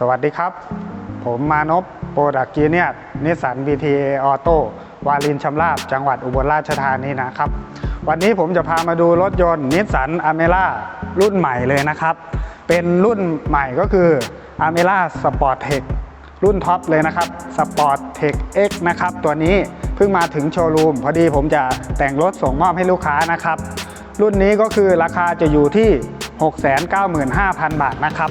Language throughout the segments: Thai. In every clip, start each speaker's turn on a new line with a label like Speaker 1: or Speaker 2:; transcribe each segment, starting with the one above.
Speaker 1: สวัสดีครับ ผมมานพโปรดักจีเนียนิสสัน BTA ออโต้วารินชำราบจังหวัดอุบลราชธานีนะครับ วันนี้ผมจะพามาดูรถยนต์นิสสันอเมร่ารุ่นใหม่เลยนะครับ เป็นรุ่นใหม่ก็คืออเมร่าสปอร์ตเทครุ่นท็อปเลยนะครับ Sport Tech X นะครับ ตัวนี้เพิ่งมาถึงโชว์รูม พอดีผมจะแต่งรถส่งมอบให้ลูกค้านะครับ รุ่นนี้ก็คือราคาจะอยู่ที่ 695,000 บาทนะครับ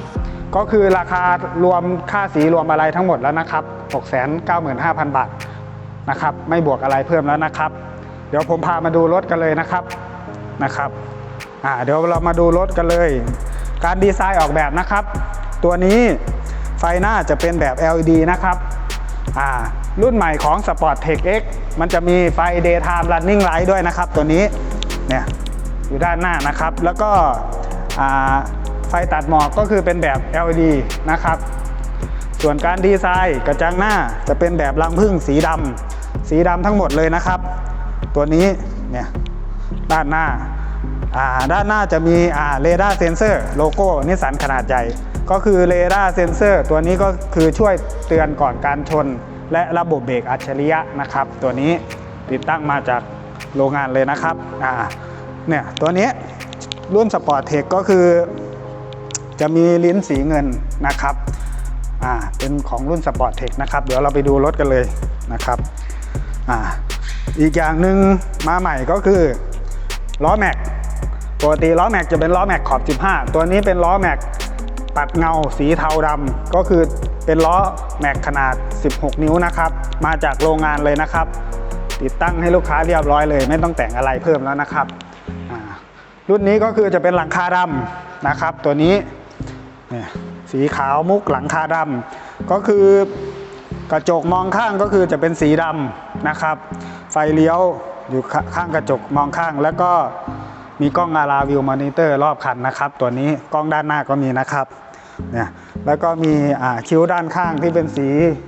Speaker 1: ก็คือราคารวมค่าสีรวมอะไรทั้งหมดแล้วนะครับ 695,000 บาทนะครับ ไม่บวกอะไรเพิ่มแล้วนะครับ เดี๋ยวผมพามาดูรถกันเลยนะครับนะครับอ่าเดี๋ยวเรามาดูรถกันเลย การดีไซน์ออกแบบนะครับ ตัวนี้ไฟหน้าจะเป็นแบบ LED นะครับอ่ารุ่นใหม่ของ Sport Tech X มันจะมีไฟ Daytime Running Light ด้วยนะครับ ตัวนี้เนี่ยอยู่ด้านหน้านะครับ แล้วก็อ่า ฟตัดหมอกก็คือเป็นแบบ LED นะครับ ส่วนการดีไซน์กระจังหน้าจะเป็นแบบรังผึ้งสีดำสีดำทั้งหมดเลยนะครับ ตัวนี้เนี่ยด้านหน้าด้านหน้าจะมีเรดาร์เซนเซอร์โลโก้นิสสันขนาดใหญ่ ก็คือเรดาร์เซนเซอร์ตัวนี้ก็คือช่วยเตือนก่อนการชน และระบบเบรกอัจฉริยะนะครับ ตัวนี้ติดตั้งมาจากโรงงานเลยนะครับเนี่ยตัวนี้รุ่นสปอร์ตเทคก็คือ จะมีลิ้นสีเงินนะครับอ่าเป็นของรุ่นสปอร์ตเทคนะครับ เดี๋ยวเราไปดูรถกันเลยนะครับอ่าอีกอย่างหนึ่งมาใหม่ก็คือล้อแม็กปกติล้อแม็กจะเป็นล้อแม็กขอบ 15 ตัวนี้เป็นล้อแม็กปัดเงาสีเทาดำก็คือเป็นล้อแม็กขนาด 16 นิ้วนะครับ มาจากโรงงานเลยนะครับ ติดตั้งให้ลูกค้าเรียบร้อยเลย ไม่ต้องแต่งอะไรเพิ่มแล้วนะครับ รุ่นนี้ก็คือจะเป็นหลังคาดำนะครับ ตัวนี้ เนี่ยสีขาวมุกหลังคาดำก็คือกระจกมองข้างก็คือจะเป็นสีดำนะครับ ไฟเลี้ยวอยู่ข้างกระจกมองข้าง แล้วก็มีกล้องอาราวิวมอนิเตอร์รอบคันนะครับ ตัวนี้กล้องด้านหน้าก็มีนะครับเนี่ยแล้วก็มีคิ้วด้านข้างที่เป็นสี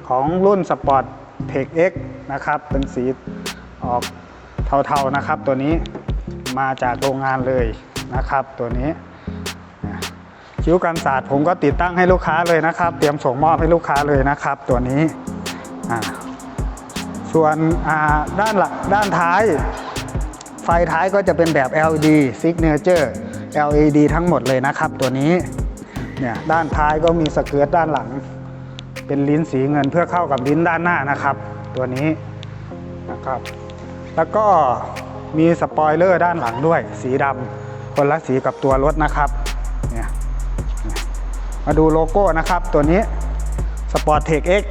Speaker 1: ของรุ่นสปอร์ตเทค X นะครับ เป็นสีออกเทาๆนะครับ ตัวนี้มาจากโรงงานเลยนะครับ ตัวนี้ คิ้วกันศาสตร์ผมก็ติดตั้งให้ลูกค้าเลยนะครับ เตรียมส่งมอบให้ลูกค้าเลยนะครับ ตัวนี้ส่วนด้านหลังด้านท้าย ไฟท้ายก็จะเป็นแบบ LED Signature LED ทั้งหมดเลยนะครับ ตัวนี้เนี่ยด้านท้ายก็มีสเกิร์ตด้านหลัง เป็นลิ้นสีเงินเพื่อเข้ากับลิ้นด้านหน้านะครับ ตัวนี้นะครับ แล้วก็มีสปอยเลอร์ด้านหลังด้วย สีดำคนละสีกับตัวรถนะครับ มาดูโลโก้นะครับ ตัวนี้ Sport Tech X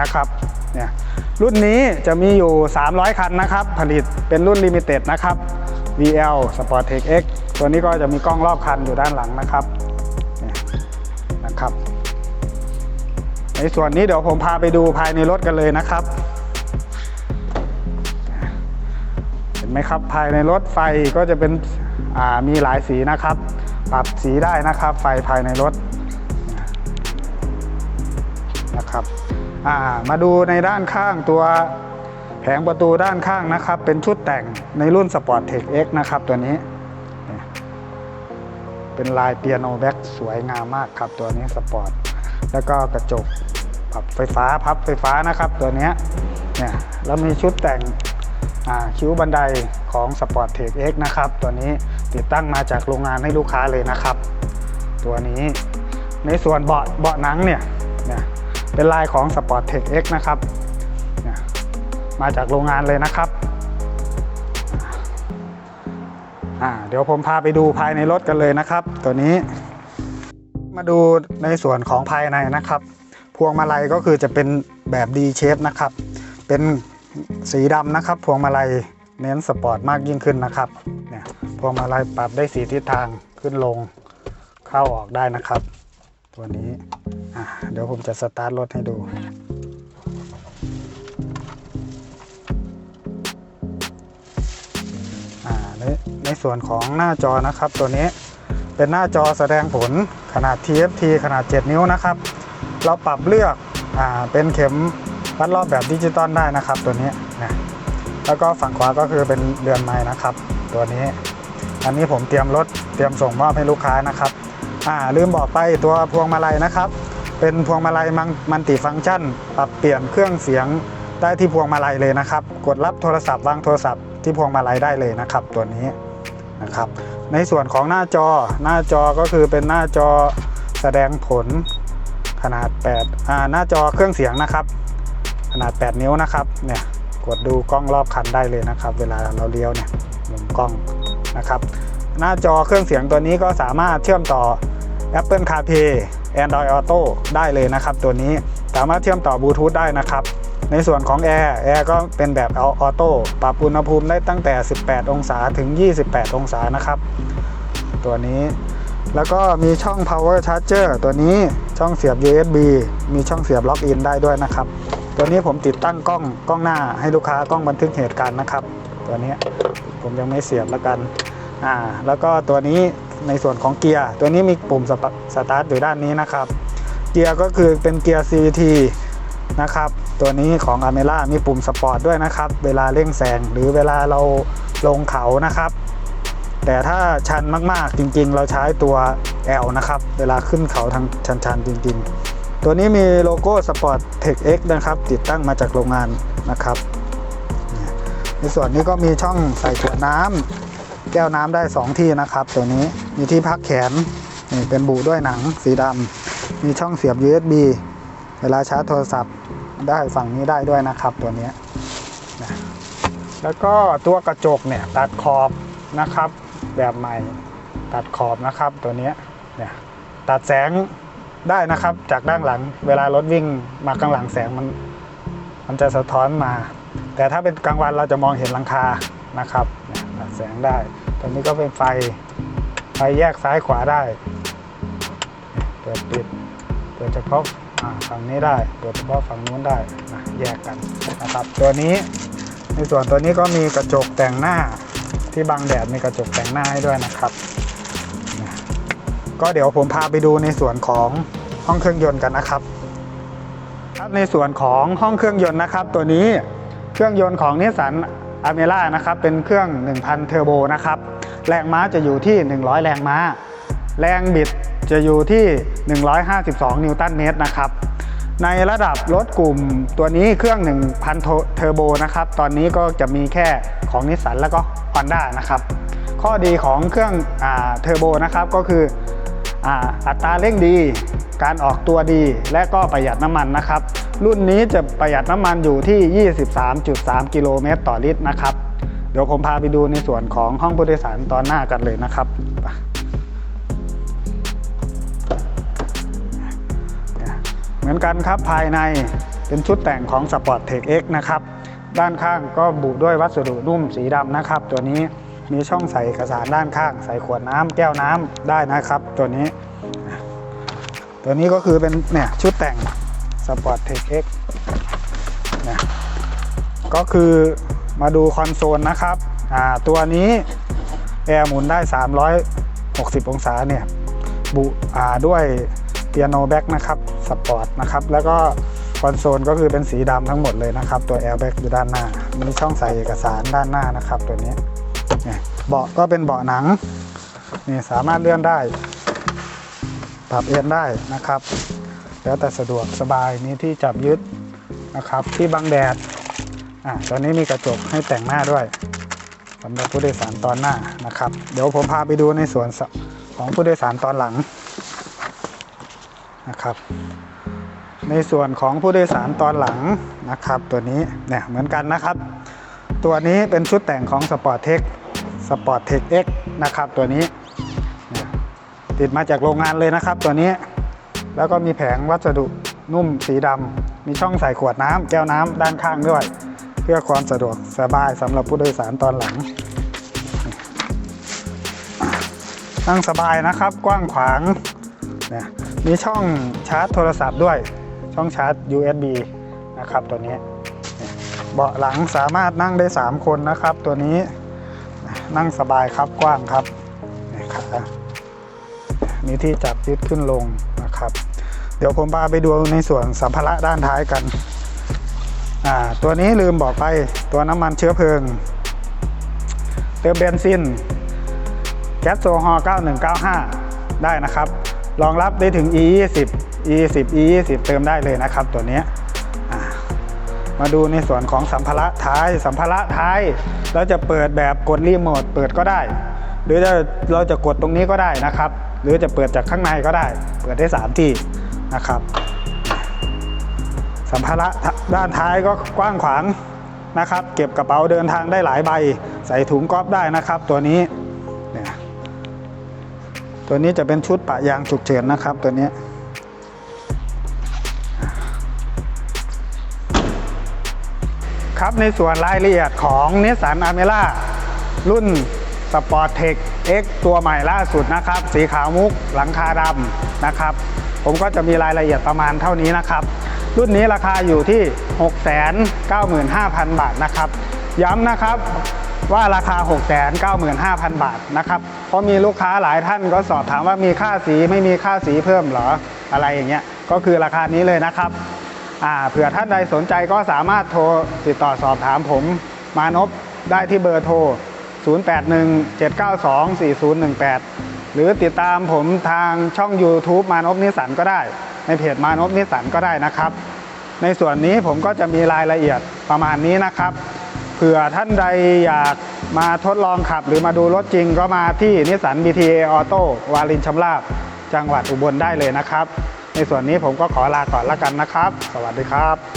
Speaker 1: นะครับเนี่ยรุ่นนี้จะมีอยู่ 300 คันนะครับ ผลิตเป็นรุ่นลิมิเต็ดนะครับ VL Sport Tech X ตัวนี้ก็จะมีกล้องรอบคันอยู่ด้านหลังนะครับเนี่ยนะครับ ในส่วนนี้เดี๋ยวผมพาไปดูภายในรถกันเลยนะครับ เห็นไหมครับภายในรถไฟก็จะเป็นอ่ามีหลายสีนะครับ ปรับสีได้นะครับ ไฟภายในรถ นะครับมาดูในด้านข้างตัวแผงประตูด้านข้างนะครับ เป็นชุดแต่งในรุ่น Sport Tech X นะครับตัวนี้ เป็นลายเปียโนแบ็กสวยงามมากครับตัวนี้สปอร์ตแล้วก็กระจกปรับไฟฟ้าพับไฟฟ้านะครับตัวนี้เนี่ยแล้วมีชุดแต่งคิ้วบันไดของ Sport Tech X นะครับ ตัวนี้ติดตั้งมาจากโรงงานให้ลูกค้าเลยนะครับ ตัวนี้ในส่วนเบาะเบาะหนังเนี่ย เป็นลายของ Sport Tech X นะครับมาจากโรงงานเลยนะครับ เดี๋ยวผมพาไปดูภายในรถกันเลยนะครับ ตัวนี้ มาดูในส่วนของภายในนะครับ พวงมาลัยก็คือจะเป็นแบบ D shape นะครับ เป็นสีดำนะครับ พวงมาลัยเน้นสปอร์ตมากยิ่งขึ้นนะครับ เนี่ยพวงมาลัยปรับได้สีทิศทางขึ้นลงเข้าออกได้นะครับ ตัวนี้ เดี๋ยวผมจะสตาร์ทรถให้ดูอ่าในในส่วนของหน้าจอนะครับ ตัวนี้เป็นหน้าจอแสดงผลขนาด TFT ขนาด 7 นิ้วนะครับ เราปรับเลือกอ่าเป็นเข็มวัดรอบแบบดิจิตอลได้นะครับตัวนี้นะแล้วก็ฝั่งขวาก็คือเป็นเรือนไม้นะครับ ตัวนี้ อันนี้ผมเตรียมรถเตรียมส่งมอบให้ลูกค้านะครับอ่าลืมบอกไปตัวพวงมาลัยนะครับ เป็นพวงมาลัยมันติฟังก์ชัน ปรับเปลี่ยนเครื่องเสียงได้ที่พวงมาลัยเลยนะครับ กดรับโทรศัพท์วางโทรศัพท์ที่พวงมาลัยได้เลยนะครับ ตัวนี้นะครับ ในส่วนของหน้าจอหน้าจอก็คือเป็นหน้าจอแสดงผลขนาด8อ่าหน้าจอเครื่องเสียงนะครับ ขนาด 8 นิ้วนะครับเนี่ยกดดูกล้องรอบคันได้เลยนะครับ เวลาเราเลี้ยวเนี่ยมุมกล้องนะครับ หน้าจอเครื่องเสียงตัวนี้ก็สามารถเชื่อมต่อ Apple CarPlay Android Auto ได้เลยนะครับ ตัวนี้สามารถเชื่อมต่อบลูทูธได้นะครับ ในส่วนของแอร์แอร์ก็เป็นแบบออโต้ปรับอุณหภูมิได้ตั้งแต่ 18 องศาถึง 28 องศานะครับ ตัวนี้แล้วก็มีช่อง power charger ตัวนี้ช่องเสียบ USB มีช่องเสียบล็อกอินได้ด้วยนะครับ ตัวนี้ผมติดตั้งกล้องกล้องหน้าให้ลูกค้ากล้องบันทึกเหตุการณ์นะครับ ตัวนี้ผมยังไม่เสียบแล้วกันอ่าแล้วก็ตัวนี้ ในส่วนของเกียร์ตัวนี้มีปุ่มสปสตาร์ทอยู่ด้านนี้นะครับ เกียร์ก็คือเป็นเกียร์ CVT นะครับ ตัวนี้ของ a m e r a มีปุ่มสปอร์ตด้วยนะครับ เวลาเร่งแซงหรือเวลาเราลงเขานะครับ แต่ถ้าชันมากๆจริงๆ เราใช้ตัว L นะครับ เวลาขึ้นเขาทางชันๆจริง ๆ ตัวนี้มีโลโก้ Sport Tech X นะครับ ติดตั้งมาจากโรงงานนะครับ ในส่วนนี้ก็มีช่องใส่ขวดน้ำ ก้วน้ำได้ 2 ที่นะครับ ตัวนี้มีที่พักแขนนี่เป็นบูด้วยหนังสีดำมีช่องเสียบ USB เวลาชาร์จโทรศัพท์ได้ฝั่งนี้ได้ด้วยนะครับตัวนี้นะแล้วก็ตัวกระจกเนี่ยตัดขอบนะครับ แบบใหม่ตัดขอบนะครับตัวนี้เนี่ยตัดแสงได้นะครับจากด้านหลัง เวลารถวิ่งมาข้างหลังแสงมันมันจะสะท้อนมา แต่ถ้าเป็นกลางวันเราจะมองเห็นหลังคานะครับตัดแสงได้ ตัวนี้ก็เป็นไฟ ไฟแยกซ้ายขวาได้ เปิดปิด เปิดเฉพาะฝั่งนี้ได้ เปิดเฉพาะฝั่งนู้นได้นะแยกกันนะครับ ตัวนี้ ในส่วนตัวนี้ก็มีกระจกแต่งหน้าที่บังแดดมีกระจกแต่งหน้าให้ด้วยนะครับนะก็เดี๋ยวผมพาไปดูในส่วนของห้องเครื่องยนต์กันนะครับครับในส่วนของห้องเครื่องยนต์นะครับ ตัวนี้เครื่องยนต์ของนิสสัน อเมร่านะครับเป็นเครื่อง 1,000 เทอร์โบนะครับ แรงม้าจะอยู่ที่ 100 แรงม้า แรงบิดจะอยู่ที่ 152 นิวตันเมตรนะครับ ในระดับรถกลุ่มตัวนี้เครื่อง 1,000 เทอร์โบนะครับ ตอนนี้ก็จะมีแค่ของนิสสันแล้วก็ Honda นะครับ ข้อดีของเครื่องเทอร์โบนะครับก็คือออัตราเร่งดี การออกตัวดีและก็ประหยัดน้ำมันนะครับ รุ่นนี้จะประหยัดน้ำมันอยู่ที่ 23.3 กิโลเมตรต่อลิตรนะครับ เดี๋ยวผมพาไปดูในส่วนของห้องผู้โดยสารตอนหน้ากันเลยนะครับเหมือนกันครับภายในเป็นชุดแต่งของ Sport Tech X นะครับ ด้านข้างก็บุด้วยวัสดุนุ่มสีดำนะครับ ตัวนี้มีช่องใส่เอกสารด้านข้าง ใส่ขวดน้ำแก้วน้ำได้นะครับ ตัวนี้ ตัวนี้ก็คือเป็นเนี่ยชุดแต่ง Sport Tech X เนี่ยก็คือมาดูคอนโซลนะครับอ่าตัวนี้แอร์หมุนได้ 360 องศาเนี่ยบุอ่าด้วยเปียโนแบ็กนะครับสปอร์ตนะครับแล้วก็คอนโซลก็คือเป็นสีดำทั้งหมดเลยนะครับ ตัวแอร์แบ็กอยู่ด้านหน้า มีช่องใส่เอกสารด้านหน้านะครับ ตัวนี้เนี่ยเบาะก็เป็นเบาะหนังนี่สามารถเลื่อนได้ ปรับเอนได้นะครับ แล้วแต่สะดวกสบายมีที่จับยึดนะครับ ที่บังแดดอ่าตัวนี้มีกระจกให้แต่งหน้าด้วยสำหรับผู้โดยสารตอนหน้านะครับ เดี๋ยวผมพาไปดูในส่วนของผู้โดยสารตอนหลังนะครับ ในส่วนของผู้โดยสารตอนหลังนะครับ ตัวนี้เนี่ยเหมือนกันนะครับ ตัวนี้เป็นชุดแต่งของ Sport Tech Sport Tech X นะครับ ตัวนี้ ติดมาจากโรงงานเลยนะครับ ตัวนี้ แล้วก็มีแผงวัสดุนุ่มสีดำมีช่องใส่ขวดน้ำแก้วน้ำด้านข้างด้วย เพื่อความสะดวกสบายสำหรับผู้โดยสารตอนหลังนั่งสบายนะครับกว้างขวางเนี่ยมีช่องชาร์จโทรศัพท์ด้วย ช่องชาร์จ USB นะครับตัวนี้ เบาะหลังสามารถนั่งได้ 3 คนนะครับ ตัวนี้นั่งสบายครับกว้างครับขา มีที่จับยึดขึ้นลงนะครับ เดี๋ยวผมพาไปดูในส่วนสัมภาระด้านท้ายกันอ่าตัวนี้ลืมบอกไปตัวน้ำมันเชื้อเพลิง เติมเบนซินแก๊สโซฮอล์9195 ได้นะครับ รองรับได้ถึง e 2 0 e 1 0 e 2 0 เติมได้เลยนะครับตัวนี้มาดูในส่วนของสัมภาระท้าย สัมภาระท้ายเราจะเปิดแบบกดรีโมทเปิดก็ได้ หรือจะเราจะกดตรงนี้ก็ได้นะครับ หรือจะเปิดจากข้างในก็ได้ เปิดได้ 3 ที่นะครับ สัมภาระด้านท้ายก็กว้างขวางนะครับ เก็บกระเป๋าเดินทางได้หลายใบ ใส่ถุงก๊อฟได้นะครับ ตัวนี้เนี่ยตัวนี้จะเป็นชุดปะยางฉุกเฉินนะครับตัวนี้ครับในส่วนรายละเอียดของนิสสันอเมร่ารุ่น ปอร์ตเทค X ตัวใหม่ล่าสุดนะครับ สีขาวมุกหลังคาดำนะครับ ผมก็จะมีรายละเอียดประมาณเท่านี้นะครับ รุ่นนี้ราคาอยู่ที่ 695,000 บาทนะครับ ย้ำนะครับว่าราคา 695,000 บาทนะครับ เพราะมีลูกค้าหลายท่านก็สอบถามว่ามีค่าสีไม่มีค่าสีเพิ่มหรออะไรอย่างเงี้ย ก็คือราคานี้เลยนะครับอ่าเผื่อท่านใดสนใจก็สามารถโทรติดต่อสอบถามผมมานพได้ที่เบอร์โทร 0817924018 หรือติดตามผมทางช่อง YouTube มานพนิสันก็ได้ ในเพจมานพนิสันก็ได้นะครับ ในส่วนนี้ผมก็จะมีรายละเอียดประมาณนี้นะครับ เผื่อท่านใดอยากมาทดลองขับหรือมาดูรถจริงก็มาที่นิสสัน BTA Auto วารินชำราบ จังหวัดอุบลได้เลยนะครับ ในส่วนนี้ผมก็ขอลาก่อนล้วกันนะครับ สวัสดีครับ